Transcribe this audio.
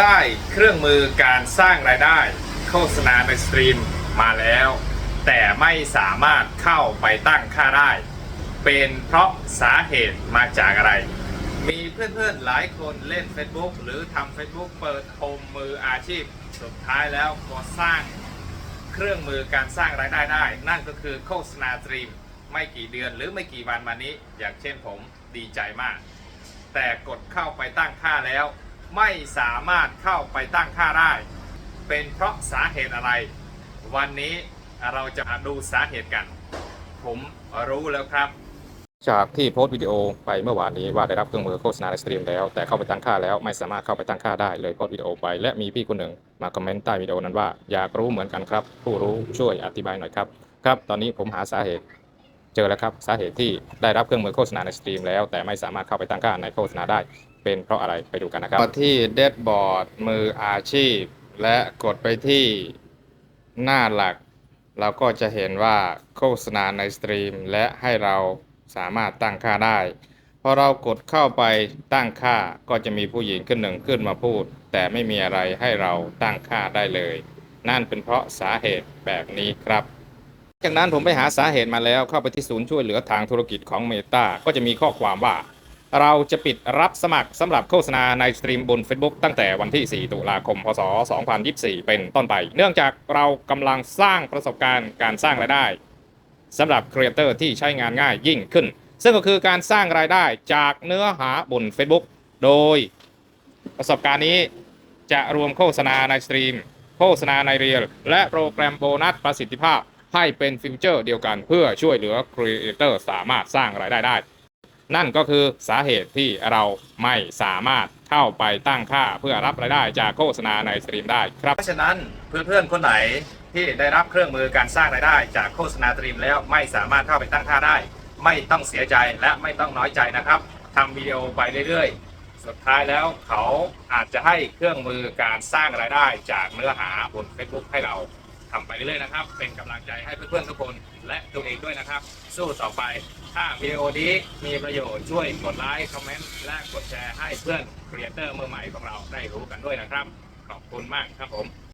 ได้เครื่องมือการสร้างรายได้โฆษณาในสตรีมมาแล้ว แต่ไม่สามารถเข้าไปตั้งค่าได้ เป็นเพราะสาเหตุมาจากอะไร มีเพื่อนๆหลายคนเล่น Facebook หรือทำ Facebook เปิดโฮมมืออาชีพ สุดท้ายแล้วก็สร้างเครื่องมือการสร้างรายได้ได้ นั่นก็คือโฆษณาสตรีม ไม่กี่เดือนหรือไม่กี่วันมานี้ อย่างเช่นผมดีใจมาก แต่กดเข้าไปตั้งค่าแล้ว ไม่สามารถเข้าไปตั้งค่าได้ เป็นเพราะสาเหตุอะไร วันนี้เราจะมาดูสาเหตุกัน ผมรู้แล้วครับ จากที่โพสต์วิดีโอไปเมื่อวานนี้ว่าได้รับเครื่องมือโฆษณาในสตรีมแล้ว แต่เข้าไปตั้งค่าแล้วไม่สามารถเข้าไปตั้งค่าได้เลยโพสต์วิดีโอไป และมีพี่คนหนึ่งมาคอมเมนต์ใต้วิดีโอนั้นว่าอยากรู้เหมือนกันครับ ผู้รู้ช่วยอธิบายหน่อยครับครับตอนนี้ผมหาสาเหตุเจอแล้วครับสาเหตุที่ได้รับเครื่องมือโฆษณาในสตรีมแล้วแต่ไม่สามารถเข้าไปตั้งค่าในโฆษณาได้ เป็นเพราะอะไรไปดูกันนะครับที่เดดบอร์ดมืออาชีพ และกดไปที่หน้าหลัก เราก็จะเห็นว่าโฆษณาในสตรีม และให้เราสามารถตั้งค่าได้พอเรากดเข้าไปตั้งค่าก็จะมีผู้หญิงขึ้นหนึ่งขึ้นมาพูด แต่ไม่มีอะไรให้เราตั้งค่าได้เลย นั่นเป็นเพราะสาเหตุแบบนี้ครับ จากนั้นผมไปหาสาเหตุมาแล้วเข้าไปที่ศูนย์ช่วยเหลือทางธุรกิจของเมตาก็จะมีข้อความว่า เราจะปิดรับสมัครสำหรับโฆษณาในสตรีมบน Facebook ตั้งแต่วันที่ 4 ตุลาคม พศ 2024 เป็นต้นไป เนื่องจากเรากำลังสร้างประสบการณ์การสร้างรายได้สำหรับครีเอเตอร์ที่ใช้งานง่ายยิ่งขึ้น ซึ่งก็คือการสร้างรายได้จากเนื้อหาบน Facebook โดยประสบการณ์นี้จะรวมโฆษณาในสตรีม โฆษณาในเรียลและโปรแกรมโบนัสประสิทธิภาพให้เป็นฟิวเจอร์เดียวกันเพื่อช่วยเหลือครีเอเตอร์สามารถสร้างรายได้ได้ นั่นก็คือสาเหตุที่เราไม่สามารถเข้าไปตั้งค่าเพื่อรับรายได้จากโฆษณาในสตรีมได้ครับเพราะฉะนั้นเพื่อนๆคนไหนที่ได้รับเครื่องมือการสร้างรายได้จากโฆษณาสตรีมแล้วไม่สามารถเข้าไปตั้งค่าได้ ไม่ต้องเสียใจและไม่ต้องน้อยใจนะครับทำวิดีโอไปเรื่อยๆ สุดท้ายแล้วเขาอาจจะให้เครื่องมือการสร้างรายได้จากเนื้อหาบน Facebook ให้เรา ทำไปเรื่อยๆนะครับ เป็นกำลังใจให้เพื่อนๆทุกคนและตัวเองด้วยนะครับ สู้ต่อไป ถ้าวิดีโอนี้มีประโยชน์ช่วยกดไลค์คอมเมนต์และกดแชร์ให้เพื่อนครีเอเตอร์มือใหม่ของเราได้รู้กันด้วยนะครับ ขอบคุณมากครับผม